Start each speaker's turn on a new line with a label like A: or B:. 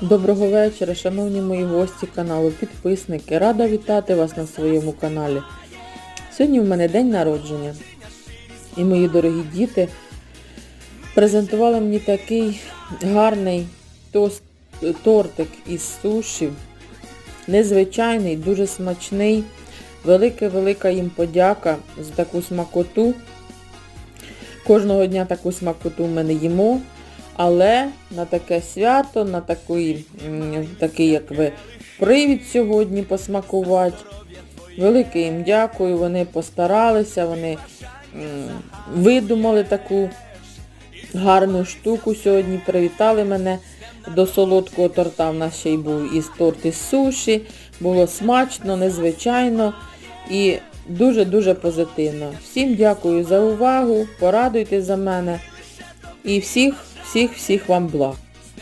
A: Доброго вечора, шановні мої гості каналу, підписники. Рада вітати вас на своєму каналі. Сьогодні в мене день народження. І мої дорогі діти презентували мені такий гарний тост, тортик із суші. Незвичайний, дуже смачний. Велика-велика їм подяка за таку смакоту. Кожного дня таку смакоту ми не їмо. Але на таке свято, на такий, такий як ви, привід сьогодні посмакувати. Велике їм дякую, вони постаралися, вони видумали таку гарну штуку сьогодні, привітали мене до солодкого торта. В нас ще й був із торт із суші. Було смачно, незвичайно і дуже-дуже позитивно. Всім дякую за увагу, порадуйте за мене і всіх, всіх, всіх вам благ.